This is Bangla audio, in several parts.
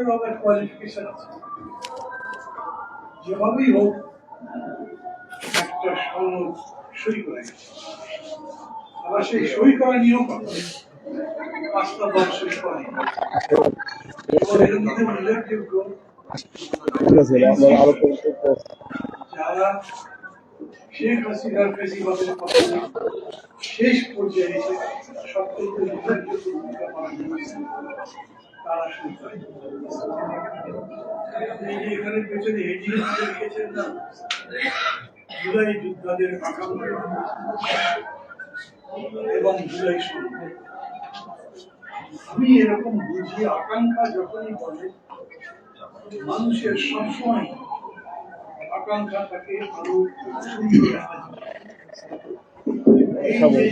আমাদের কোয়ালিফিকেশন আছে। যেভাবেই হোক একটা সনদ সই করে আবার সেই সই করা নিয়েও কথা পাঁচটা দল সই করে যারা শেখ হাসিনার শেষ পর্যায়ে এসে উল্লেখযোগ্য ভূমিকা পালন করেছেন তারা শুরু করে এখানে পেছনে হেডিং লিখেছেন না জুলাই যোদ্ধাদের আকাঙ্ক্ষা এবং জুলাই সংগ্রাম আমি এরকম বুঝি আকাঙ্ক্ষা যখনই বলে মানুষের সবসময় আকাঙ্ক্ষা থাকে আরও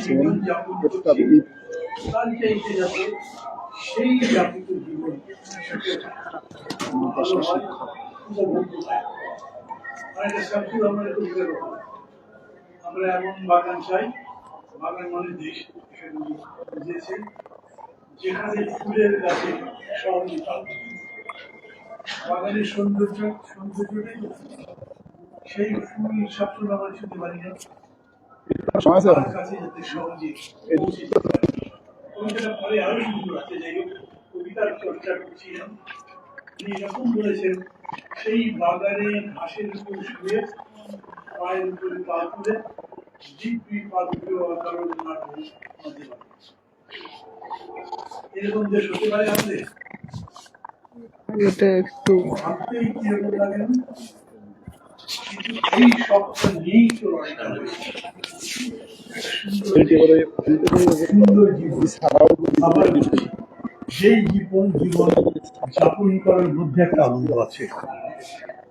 সুন্দর কথা তার চাইতে যাতে সেই জীবন কথা। আমরা এমন বাগান চাই বাগান মানে দেশ এখানে যেখানে ফুলের গাছে সহজে বাগানের সৌন্দর্য সৌন্দর্যটাই সেই ফুল সবসময় আমরা ছুতে পারি না কাছে যাতে সহজে। কবিতাটা পরে আরও সুন্দর আছে যাই হোক কবিতার চর্চা করছিলাম তিনি এরকম বলেছেন সেই বাগানে ঘাসের উপর শুয়ে পায়ের উপরে পা তুলে দিব্যি পাদুকে অকারণ এরকম দেশ হতে পারে আমাদের এটা একটু ভাবতেই কীরকম লাগে না? কিন্তু এই সবটা নিয়েই তো লড়াইটা হয়েছে ফিল্টে করে ফিল্টে করে সুন্দর জীবন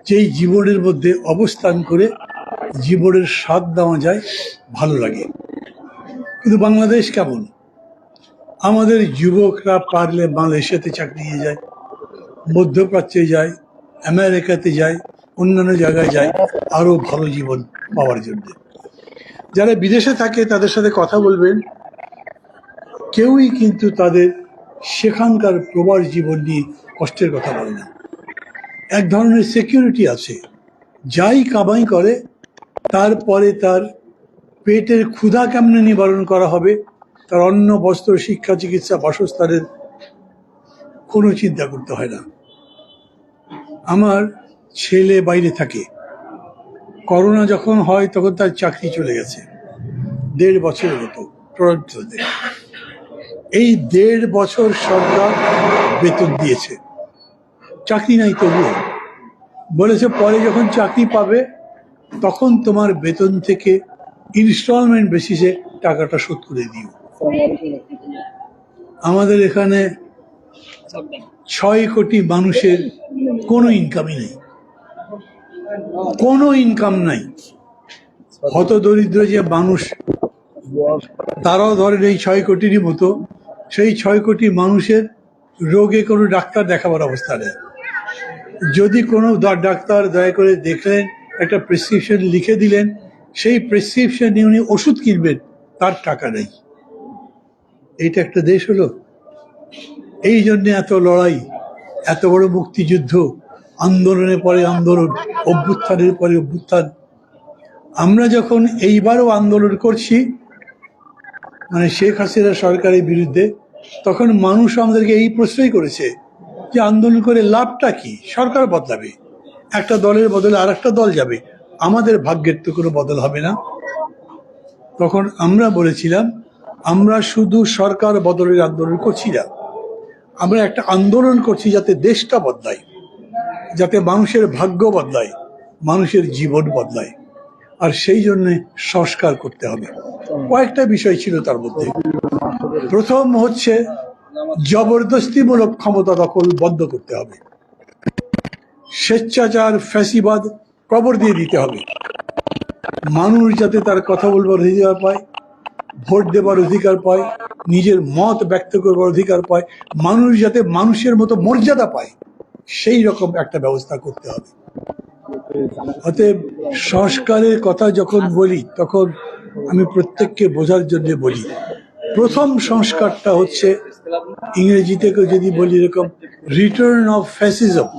যেই জীবনের মধ্যে অবস্থান করে জীবনের স্বাদ দেওয়া যায়, ভালো লাগে। কিন্তু বাংলাদেশ কেমন? আমাদের যুবকরা পারলে মালয়েশিয়াতে চাকরি নিয়ে যায়, মধ্যপ্রাচ্যে যায়, আমেরিকাতে যায়, অন্যান্য জায়গায় যায় আরও ভালো জীবন পাওয়ার জন্য। যারা বিদেশে থাকে, তাদের সাথে কথা বলবেন। কেউই কিন্তু তাদের সেখানকার প্রবাস জীবন নিয়ে কষ্টের কথা বলে না। এক ধরনের সিকিউরিটি আছে। যাই কামাই করে, তারপরে তার পেটের ক্ষুধা কেমনে নিবারণ করা হবে, তার অন্ন, বস্ত্র, শিক্ষা, চিকিৎসা, বাসস্থানের কোনো চিন্তা করতে হয় না। আমার ছেলে বাইরে থাকে। করোনা যখন হয়, তখন তার চাকরি চলে গেছে। দেড় বছরের মতো এই দেড় বছর সরকার বেতন দিয়েছে। চাকরি নাই তবুও। বলেছে, পরে যখন চাকরি পাবে, তখন তোমার বেতন থেকে ইনস্টলমেন্ট বেসিসে টাকাটা শোধ করে দিও। আমাদের এখানে ছয় কোটি মানুষের কোনো ইনকামই নেই। কোনো ইনকাম নাই। হত দরিদ্র যে মানুষ, তারাও ধরেন এই ছয় কোটিরই মতো, সেই ছয় কোটি মানুষের রোগে কোনো ডাক্তার দেখাবার অবস্থা নেই। যদি কোনো ডাক্তার দয়া করে দেখলেন, একটা প্রেসক্রিপশন লিখে দিলেন, সেই প্রেসক্রিপশন নিয়ে উনি ওষুধ কিনবেন, তার টাকা নেই। এইটা একটা দেশ হলো। এই জন্যে এত লড়াই, এত বড় মুক্তিযুদ্ধ আন্দোলনের পরে আন্দোলন। অভ্যুত্থানের পরে অভ্যুত্থান। আমরা যখন এইবারও আন্দোলন করছি মানে শেখ হাসিনা সরকারের বিরুদ্ধে, তখন মানুষ আমাদেরকে এই প্রশ্নই করেছে যে আন্দোলন করে লাভটা কি? সরকার বদলাবে। একটা দলের বদলে আর একটা দল যাবে। আমাদের ভাগ্যের তো কোনো বদল হবে না। তখন আমরা বলেছিলাম, আমরা শুধু সরকার বদলের আন্দোলন করছি না। আমরা একটা আন্দোলন করছি যাতে দেশটা বদলায়, যাতে মানুষের ভাগ্য বদলায়। মানুষের জীবন বদলায়। আর সেই জন্য সংস্কার করতে হবে। কয়েকটা বিষয় ছিল তার মধ্যে। প্রথম হচ্ছে জবরদস্তিমূলক ক্ষমতা দখল বন্ধ করতে হবে। স্বেচ্ছাচার, ফ্যাসিবাদ কবর দিয়ে দিতে হবে। মানুষ যাতে তার কথা বলবার অধিকার পায়, ভোট দেবার অধিকার পায়, নিজের মত ব্যক্ত করবার অধিকার পায়, মানুষ যাতে মানুষের মতো মর্যাদা পায়, সেই রকম একটা ব্যবস্থা করতে হবে। অতএব সংস্কারের কথা যখন বলি, তখন আমি প্রত্যেককে বোঝার জন্য বলি। প্রথম সংস্কারটা হচ্ছে ইংরেজিতে যদি বলি এরকম return of fascism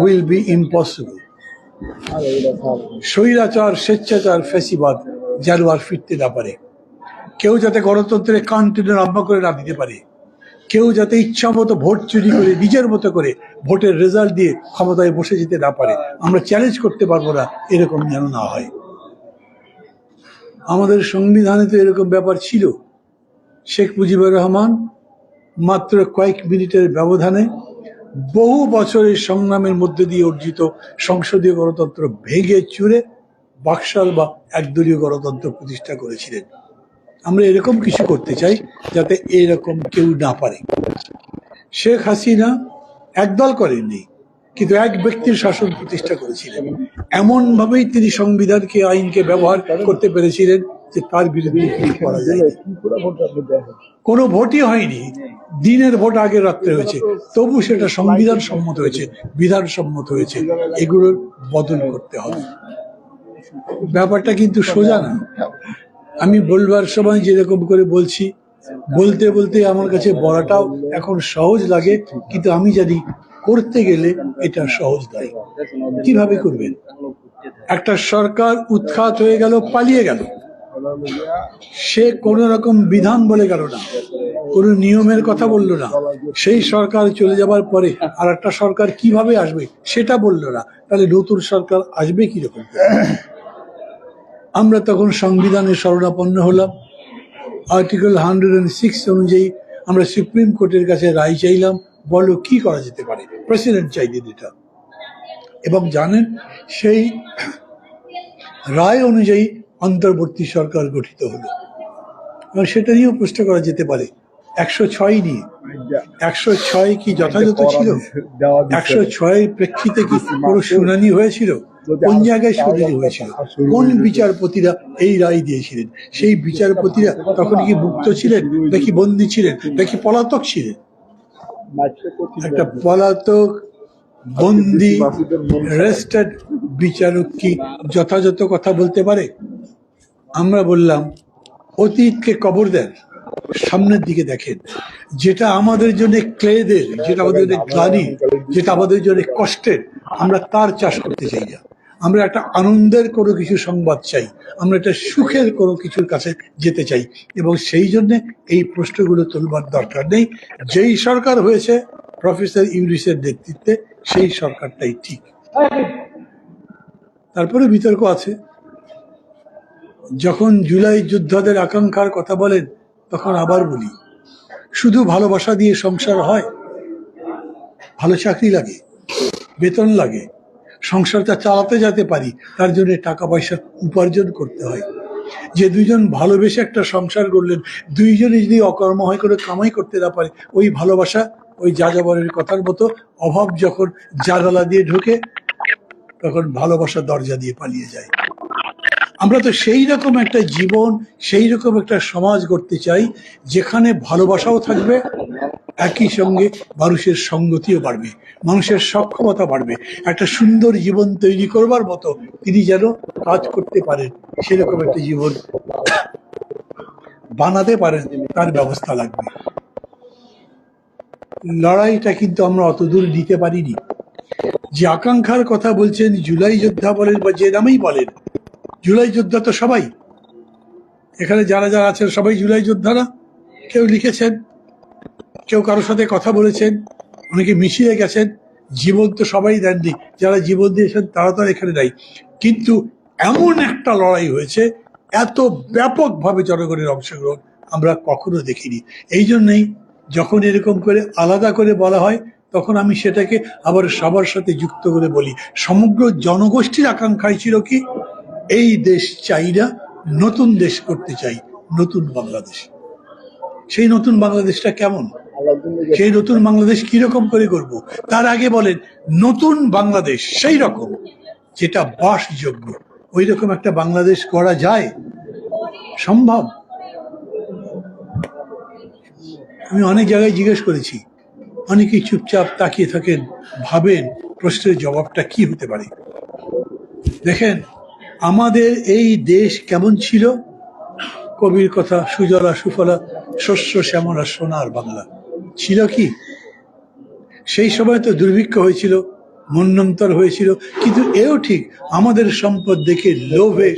will be impossible স্বৈরাচার, স্বেচ্ছাচার, ফ্যাসিবাদ যেন আর ফিরতে না পারে। কেউ যাতে গণতন্ত্রের কান টেনে করে না দিতে পারে। কেউ যাতে ইচ্ছা মতো ভোট চুরি করে, নিজের মতো করে ভোটের রেজাল্ট দিয়ে ক্ষমতায় বসে যেতে না পারে, আমরা চ্যালেঞ্জ করতে পারব না, এরকম যেন না হয়। আমাদের সংবিধানে তো এরকম ব্যাপার ছিল। শেখ মুজিবুর রহমান মাত্র কয়েক মিনিটের ব্যবধানে বহু বছরের সংগ্রামের মধ্যে দিয়ে অর্জিত সংসদীয় গণতন্ত্র ভেঙে চুরে বাকশাল বা একদলীয় গণতন্ত্র প্রতিষ্ঠা করেছিলেন। আমরা এরকম কিছু করতে চাই যাতে এরকম কেউ না পারে। শেখ হাসিনা একদল করেননি, কিন্তু এক ব্যক্তির শাসন প্রতিষ্ঠা করেছিলেন। এমন ভাবেই তিনি সংবিধানকে, আইনকে ব্যবহার করতে পেরেছিলেন যে তার বিরুদ্ধে করা যায় কোনো ভোটই হয়নি। দিনের ভোট আগে রাত্রে হয়েছে। তবু সেটা সংবিধান সম্মত হয়েছে বিধান সম্মত হয়েছে। এগুলোর বদল করতে হবে। ব্যাপারটা কিন্তু সোজা না। আমি বলবার সময় যেরকম করে বলছি, বলতে বলতে আমার কাছে বলাটাও এখন সহজ লাগে, কিন্তু আমি জানি করতে গেলে এটা সহজ নয়। কীভাবে করবেন? একটা সরকার উৎখাত হয়ে গেল, পালিয়ে গেল। সে কোন রকম বিধান বলে গেল না, কোন নিয়মের কথা বলল না। সেই সরকার চলে যাবার পরে আর একটা সরকার কীভাবে আসবে সেটা বলল না। তাহলে নতুন সরকার আসবে কীরকম করে? আমরা তখন সংবিধানের শরণাপন্ন হলাম। আর্টিকেল হান্ড্রেড অ্যান্ড সিক্স অনুযায়ী আমরা সুপ্রিম কোর্টের কাছে রায় চাইলাম বলো কি করা যেতে পারে? প্রেসিডেন্ট চাইলেন এটা। এবং জানেন সেই রায় অনুযায়ী অন্তর্বর্তী সরকার গঠিত হলো। এবং সেটা নিয়েও প্রশ্ন করা যেতে পারে। একশো ছয় নিয়ে। একশো ছয় কি যথাযথ ছিল? একশো ছয়ের প্রেক্ষিতে কি কোনো শুনানি হয়েছিল? কোন জায়গায় শুনানি হয়েছিল কোন বিচারপতিরা এই রায় দিয়েছিলেন? সেই বিচারপতিরা তখন কি মুক্ত ছিলেন নাকি বন্দী ছিলেন নাকি পলাতক ছিলেন? একটা পলাতক বন্দি রেস্টেড বিচারক কি যথাযথ কথা বলতে পারে? আমরা বললাম অতীতকে কবর দেন সামনের দিকে দেখেন। যেটা আমাদের জন্য ক্লেদের যেটা আমাদের জন্য গ্লানি যেটা আমাদের জন্য কষ্টের আমরা তার চাষ করতে চাই না। আমরা একটা আনন্দের কোনো কিছু সংবাদ চাই, আমরা একটা সুখের কোনো কিছুর কাছে যেতে চাই এবং সেই জন্যে এই প্রশ্নগুলো তুলবার দরকার নেই। যেই সরকার হয়েছে, প্রফেসর ইউনিসের নেতৃত্বে সেই সরকারটাই ঠিক। তারপরে বিতর্ক আছে। যখন জুলাই যোদ্ধাদের আকাঙ্ক্ষার কথা বলেন, তখন আবার বলি, শুধু ভালোবাসা দিয়ে সংসার হয়, ভালো চাকরি লাগে, বেতন লাগে সংসারটা চালাতে যেতে পারি, তার জন্য টাকা পয়সা উপার্জন করতে হয়। যে দুইজন ভালোবেসে একটা সংসার করলেন দুইজনে যদি অকর্ম হয় করে কামাই করতে না পারে, ওই ভালোবাসা, ওই যাযাবরের কথার মতো অভাব যখন জানালা দিয়ে ঢুকে, তখন ভালোবাসা দরজা দিয়ে পালিয়ে যায়। আমরা তো সেই রকম একটা জীবন, সেই রকম একটা সমাজ করতে চাই, যেখানে ভালোবাসাও থাকবে, একই সঙ্গে মানুষের সঙ্গতিও বাড়বে, মানুষের সক্ষমতা বাড়বে। একটা সুন্দর জীবন তৈরি করবার মতো তিনি যেন কাজ করতে পারেন, সেরকম একটা জীবন বানাতে পারেন, তার ব্যবস্থা লাগবে। লড়াইটা কিন্তু আমরা অত দূর নিতে পারিনি। যে আকাঙ্ক্ষার কথা বলছেন জুলাই যোদ্ধা বলেন বা যে নামেই বলেন জুলাই যোদ্ধা তো সবাই। এখানে যারা যারা আছেন, সবাই জুলাই যোদ্ধারা। কেউ লিখেছেন, কেউ কারোর সাথে কথা বলেছেন, অনেকে মিশিয়ে গেছেন। জীবন তো সবাই দেননি। যারা জীবন দিয়েছেন, তারা তো এখানে নাই। কিন্তু এমন একটা লড়াই হয়েছে, এত ব্যাপকভাবে জনগণের অংশগ্রহণ আমরা কখনো দেখিনি। এই জন্যই যখন এরকম করে আলাদা করে বলা হয়, তখন আমি সেটাকে আবার সবার সাথে যুক্ত করে বলি। সমগ্র জনগোষ্ঠীর আকাঙ্ক্ষাই ছিল কি? এই দেশ চাই না, নতুন দেশ করতে চাই, নতুন বাংলাদেশ। সেই নতুন বাংলাদেশটা কেমন? সেই নতুন বাংলাদেশ কীরকম করে করব তার আগে বলেন, নতুন বাংলাদেশ সেই রকম, যেটা বাসযোগ্য। ওই রকম একটা বাংলাদেশ করা যায়? সম্ভব? আমি অনেক জায়গায় জিজ্ঞেস করেছি। অনেকেই চুপচাপ তাকিয়ে থাকেন, ভাবেন প্রশ্নের জবাবটা কি হতে পারে। দেখেন আমাদের এই দেশ কেমন ছিল? কবির কথা, সুজলা, সুফলা, শস্য, শ্যামলা সোনার বাংলা। ছিল কি? সেই সময় তো দুর্ভিক্ষ হয়েছিল, মন্যন্তর হয়েছিল, কিন্তু এও ঠিক আমাদের সম্পদ দেখে লোভে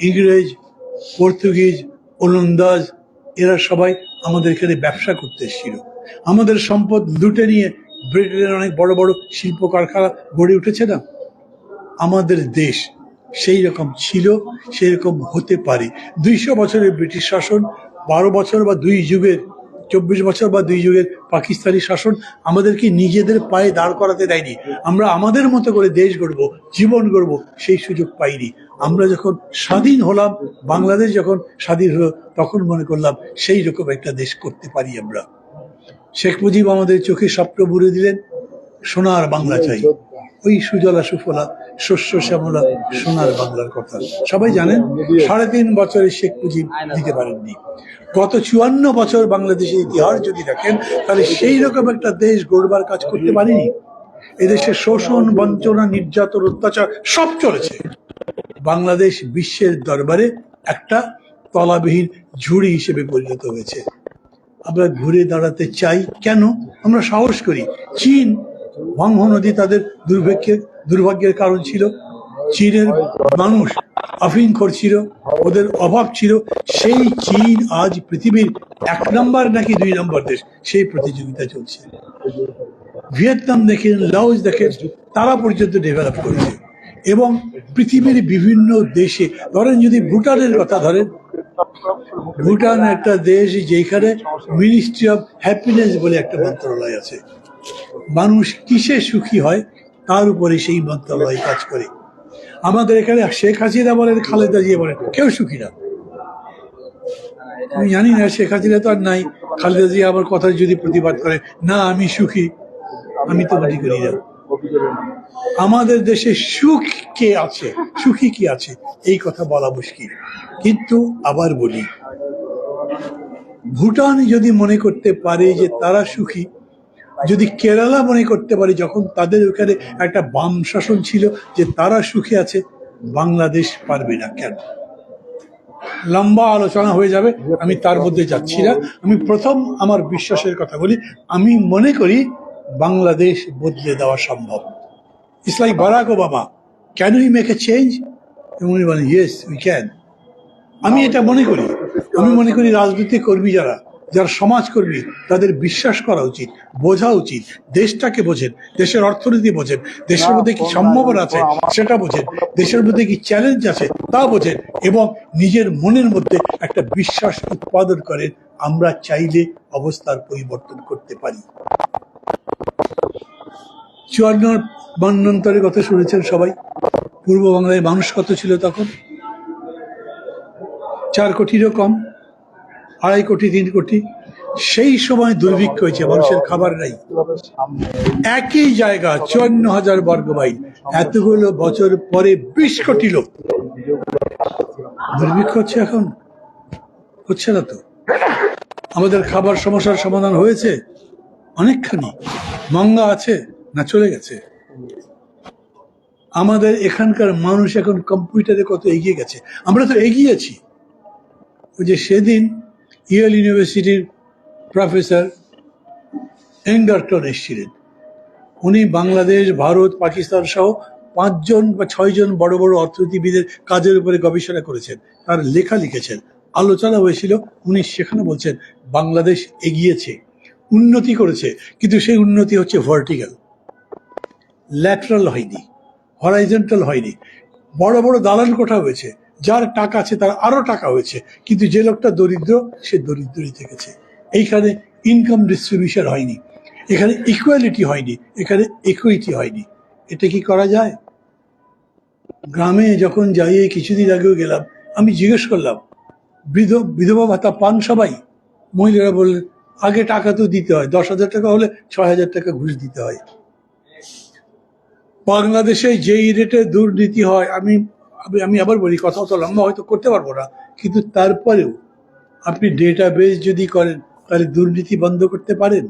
ইংরেজ, পর্তুগিজ, ওলন্দাজ, এরা সবাই আমাদের এখানে ব্যবসা করতে এসেছিল। আমাদের সম্পদ লুটে নিয়ে ব্রিটেনের অনেক বড় বড় শিল্প কারখানা গড়ে উঠেছে না? আমাদের দেশ সেই রকম ছিল, সেই রকম হতে পারে। দুইশো বছরের ব্রিটিশ শাসন, বারো বছর বা দুই যুগের, চব্বিশ বছর বা দুই যুগের পাকিস্তানি শাসন আমাদেরকে নিজেদের পায়ে দাঁড় করাতে দেয়নি। আমরা আমাদের মতো করে দেশ গড়ব, জীবন গড়ব, সেই সুযোগ পাইনি। আমরা যখন স্বাধীন হলাম, বাংলাদেশ যখন স্বাধীন হলো, তখন মনে করলাম সেই রকম একটা দেশ করতে পারি আমরা। শেখ মুজিব আমাদের চোখে স্বপ্ন বুড়ে দিলেন, সোনার বাংলা চাই। ওই সুজলা সুফলা, শস্য শ্যামলা, সোনার বাংলার কথা। সবাই জানেন, সাড়ে তিন বছরে শেখ মুজিব দিতে পারেননি। গত চুয়ান্ন বছর বাংলাদেশের ইতিহাস যদি দেখেন, তাহলে সেই রকম একটা দেশ গড়বার কাজ করতে পারেনি। এদেশে শোষণ, বঞ্চনা, নির্যাতন, অত্যাচার সব চলেছে। বাংলাদেশ বিশ্বের দরবারে একটা তলাবিহীন ঝুড়ি হিসেবে পরিণত হয়েছে। আমরা ঘুরে দাঁড়াতে চাই কেন? আমরা সাহস করি। চীন ওয়াংহ নদী তাদের দুর্ভাগ্যের দুর্ভাগ্যের কারণ ছিল। চীনের মানুষ আফিং করছিল ওদের অভাব ছিল। সেই চীন আজ পৃথিবীর এক নম্বর নাকি দুই নম্বর দেশ, সেই প্রতিযোগিতা চলছে। ভিয়েতনাম দেখেন লাওস দেখেন তারা পর্যন্ত ডেভেলপ করেছে। এবং পৃথিবীর বিভিন্ন দেশে, ধরেন যদি ভুটানের কথা ধরেন, ভুটান একটা দেশ যেখানে মিনিস্ট্রি অফ হ্যাপিনেস বলে একটা মন্ত্রণালয় আছে। মানুষ কিসে সুখী হয়, তার উপরে সেই মন্ত্রণালয় কাজ করে। আমাদের এখানে শেখ হাসিনা বলেন, খালেদা জিয়া বলেন, কেউ সুখী না। আমি জানি না, শেখ হাসিনা তো আর নাই। খালেদা জিয়া আমার কথা যদি প্রতিবাদ করে, না, আমি সুখী, আমি তো মনে করি না। আমাদের দেশে সুখ কে আছে? সুখী কি আছে? এই কথা বলা মুশকিল। কিন্তু আবার বলি, ভুটান যদি মনে করতে পারে যে তারা সুখী যদি কেরালা মনে করতে পারে, যখন তাদের ওখানে একটা বাম শাসন ছিল যে তারা সুখে আছে, বাংলাদেশ পারবে না কেন? লম্বা আলোচনা হয়ে যাবে, আমি তার মধ্যে যাচ্ছি না। আমি প্রথম আমার বিশ্বাসের কথা বলি, আমি মনে করি বাংলাদেশ বদলে দেওয়া সম্ভব। It's like Barack Obama can we make a change উনি বলেন ইয়েস উই ক্যান আমি এটা মনে করি। আমি মনে করি রাজনৈতিক কর্মী যারা যারা সমাজকর্মী তাদের বিশ্বাস করা উচিত বোঝা উচিত দেশটাকে বোঝেন দেশের অর্থনীতি বোঝেন দেশের মধ্যে কি সম্ভাবনা আছে সেটা বোঝেন দেশের মধ্যে কি চ্যালেঞ্জ আছে তা বোঝেন এবং নিজের মনের মধ্যে একটা বিশ্বাস উৎপাদন করেন আমরা চাইলে অবস্থার পরিবর্তন করতে পারি। চুয়ান্ন মন্বন্তরের কথা শুনেছেন সবাই? পূর্ব বাংলায় মানুষ কত ছিল তখন? চার কোটিরও কম। আড়াই কোটি, তিন কোটি, সেই সময় দুর্ভিক্ষ হয়েছে, মানুষের খাবার নাই। একই জায়গা, চুয়ান্ন হাজার বর্গ মাইল। এতগুলো বছর পরে বিশ কোটি লোক। দুর্ভিক্ষ হচ্ছে এখন? হচ্ছে না তো। আমাদের খাবার সমস্যার সমাধান হয়েছে? অনেকখানি। মঙ্গা আছে না চলে গেছে? আমাদের এখানকার মানুষ এখন কম্পিউটারে কত এগিয়ে গেছে? আমরা তো এগিয়েছি ওই যে সেদিন ইয়েল ইউনিভার্সিটির প্রফেসর এন্ডারটন এসেছিলেন। উনি বাংলাদেশ, ভারত, পাকিস্তান সহ পাঁচজন বা ছয়জন বড় বড় অর্থনীতিবিদের কাজের উপরে গবেষণা করেছেন। তার লেখা লিখেছেন। আলোচনা হয়েছিল, উনি সেখানে বলছেন, বাংলাদেশ এগিয়েছে, উন্নতি করেছে, কিন্তু সেই উন্নতি হচ্ছে ভার্টিক্যাল ল্যাটারাল হয়নি হরাইজেন্টাল হয়নি। বড় বড় দালান কোঠা হয়েছে যার টাকা আছে তার আরও টাকা হয়েছে। কিন্তু যে লোকটা দরিদ্র, সে দরিদ্রই থেকেছে। এইখানে ইনকাম ডিস্ট্রিবিউশন হয়নি। এখানে ইকুয়ালিটি হয়নি। এখানে ইকুইটি হয়নি। এটা কি করা যায়? গ্রামে যখন যাই কিছুদিন আগেও গেলাম, আমি জিজ্ঞেস করলাম বিধবা ভাতা পান সবাই? মহিলারা বললেন, আগে টাকা তো দিতে হয়, দশ হাজার টাকা হলে ছয় হাজার টাকা ঘুষ দিতে হয়। বাংলাদেশে যেই রেটে দুর্নীতি হয়, আমি আমি আবার বলি, কথা অত লম্বা হয়তো করতে পারব না, কিন্তু তারপরেও আপনি ডেটা বেস যদি করেন, তাহলে দুর্নীতি বন্ধ করতে পারেন?